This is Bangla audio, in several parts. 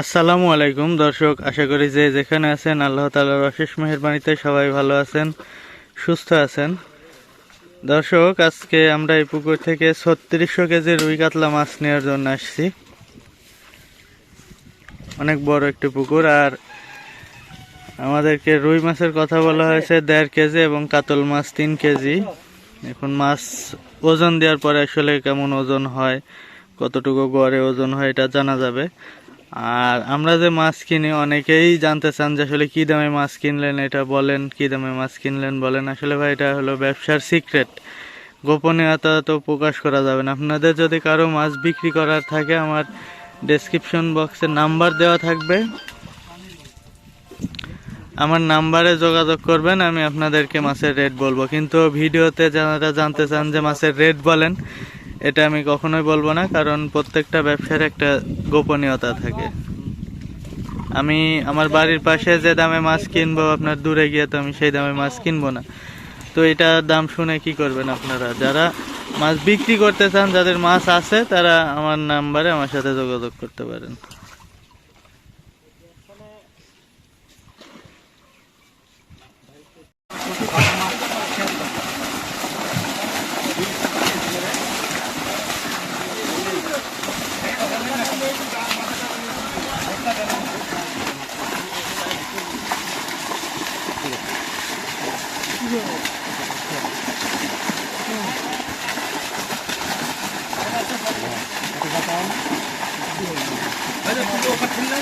আসসালামু আলাইকুম, দর্শক, আশা করি যে যেখানে আছেন, আল্লাহ তালার অশেষ মেহরবানিতে সবাই ভালো আছেন, সুস্থ আছেন। দর্শক, আজকে আমরা এই পুকুর থেকে ছত্রিশশো কেজি রুই কাতলা মাছ নেওয়ার জন্য আসছি। অনেক বড় একটি পুকুর, আর আমাদেরকে রুই মাছের কথা বলা হয়েছে, দেড় কেজি এবং কাতল মাছ তিন কেজি। এখন মাছ ওজন দেওয়ার পরে আসলে কেমন ওজন হয়, কতটুকু গড়ে ওজন হয়, এটা জানা যাবে। আর আমরা যে মাছ কিনি, অনেকেই জানতে চান যে আসলে কি দামে মাছ কিনলেন, এটা বলেন, কি দামে মাছ কিনলেন বলেন। আসলে ভাই, এটা হলো ব্যবসার সিক্রেট গোপনীয়তা তো প্রকাশ করা যাবে না। আপনাদের যদি কারও মাছ বিক্রি করার থাকে, আমার ডেসক্রিপশন বক্সে নাম্বার দেওয়া থাকবে। আমার নাম্বারে যোগাযোগ করবেন, আমি আপনাদেরকে মাছের রেট বলব। কিন্তু ভিডিওতে যারা জানতে চান যে মাছের রেট বলেন এটা আমি কখনোই বলব না, কারণ প্রত্যেকটা ব্যবসার একটা গোপনীয়তা থাকে। আমি আমার বাড়ির পাশে যে দামে মাছ কিনবো, আপনার দূরে গিয়ে তো আমি সেই দামে মাছ কিনবো না। তো এটা দাম শুনে কি করবেন আপনারা? যারা মাছ বিক্রি করতে চান, যাদের মাছ আছে, তারা আমার নাম্বারে আমার সাথে যোগাযোগ করতে পারেন। अरे तुम लोग का खेलना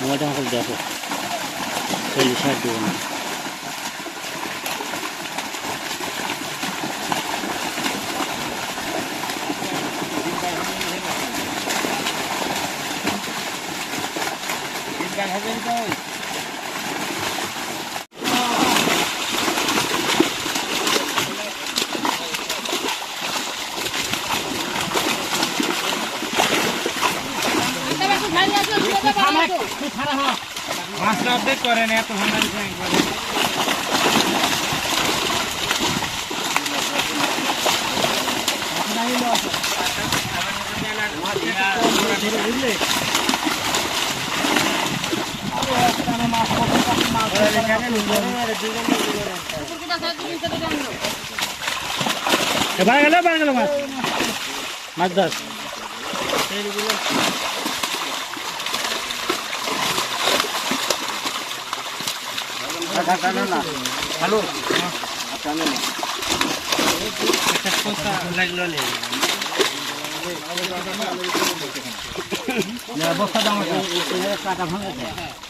Mudah-mudahan sudah selesai dulu. মাছটা আপডেট করেন এত ঠান্ডা দিচ্ছে একবারে বাইরে গেল বাইরে গেল মাছ মাছ দাস হ্যালো লাগল নেই বস্তা দাম কাটা গোটা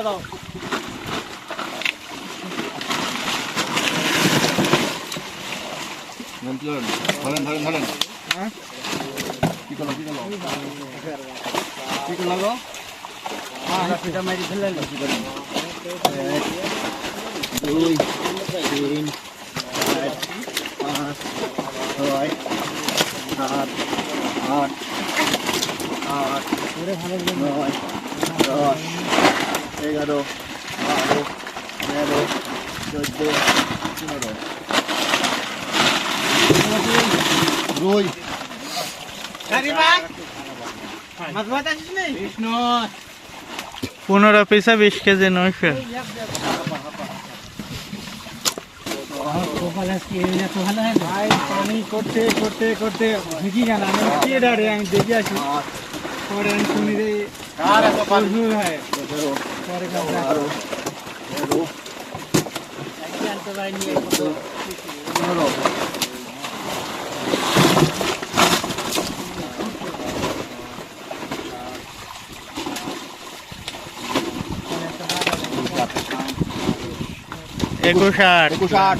বস্তাটা দাও। ধরেন ধরেন ধরেন কি করল কি করল? কি করল গো? সেটা মারি ফেলে কি করেন দুই তিন পাঁচ ছয় সাত আট আট নয় দশ এগারো বারো তেরো চোদ্দ পনেরো। বিষ্ণু। পনেরো পিসা বিশ কেজি নয়শো। ভাই পানি করতে করতে করতে। ঢুকি গেল আমি কে দাঁড়ে আমি দেখে আসি। একুশ আট। একুশ আট।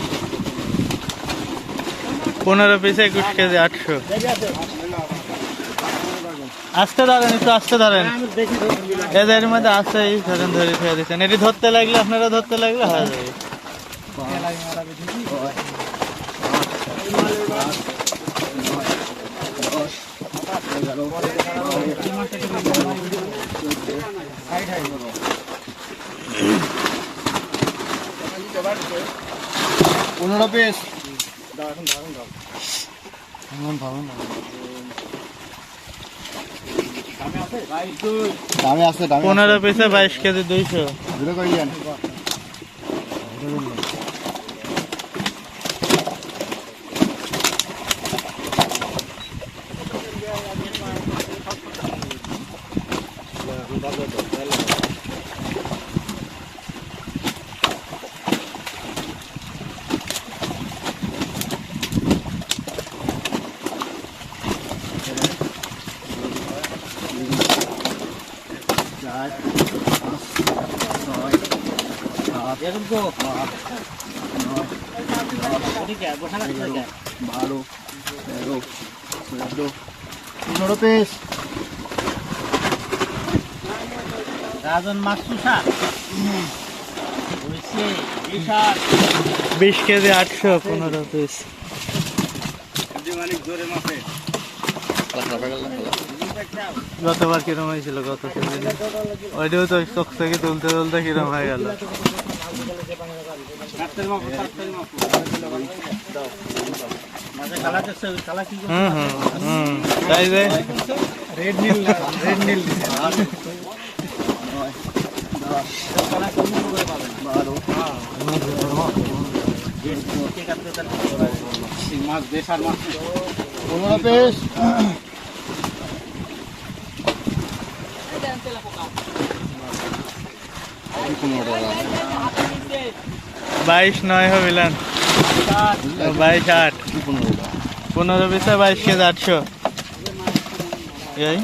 পনেরো পিসে একুশ কেজি আটশো। আসতে ধরেন একটু আসতে ধরেন। এদের মধ্যে আসতে এই ধরেন ধরে ফেলে দিচ্ছেন। এটি ধরতে লাগলে আপনারা ধরতে লাগলে হয়ে যাবে। পনেরো পিস দামে আছে দামে পনেরো পিসে বাইশ কেজি দুইশো। দূরে করে যান চার পাঁচ ছয় সাত আট বারো তেরো চোদ্দ পনেরো পিস রাজন বিশাল বিশ কেজি আটশো পনেরো পিস গতবার কিরম হয়েছিল গত সিজনে ওইটাও তো চোখ থেকে তুলতে তুলতে কিরম হয়ে গেল? তাই যে? রেড নীল রেড নীল মাছ দেশার মাছ পনেরো পিস বাইশ নয় হবিলান বাইশ আট। পনেরো বিশে বাইশ কেজি আটশো। এই?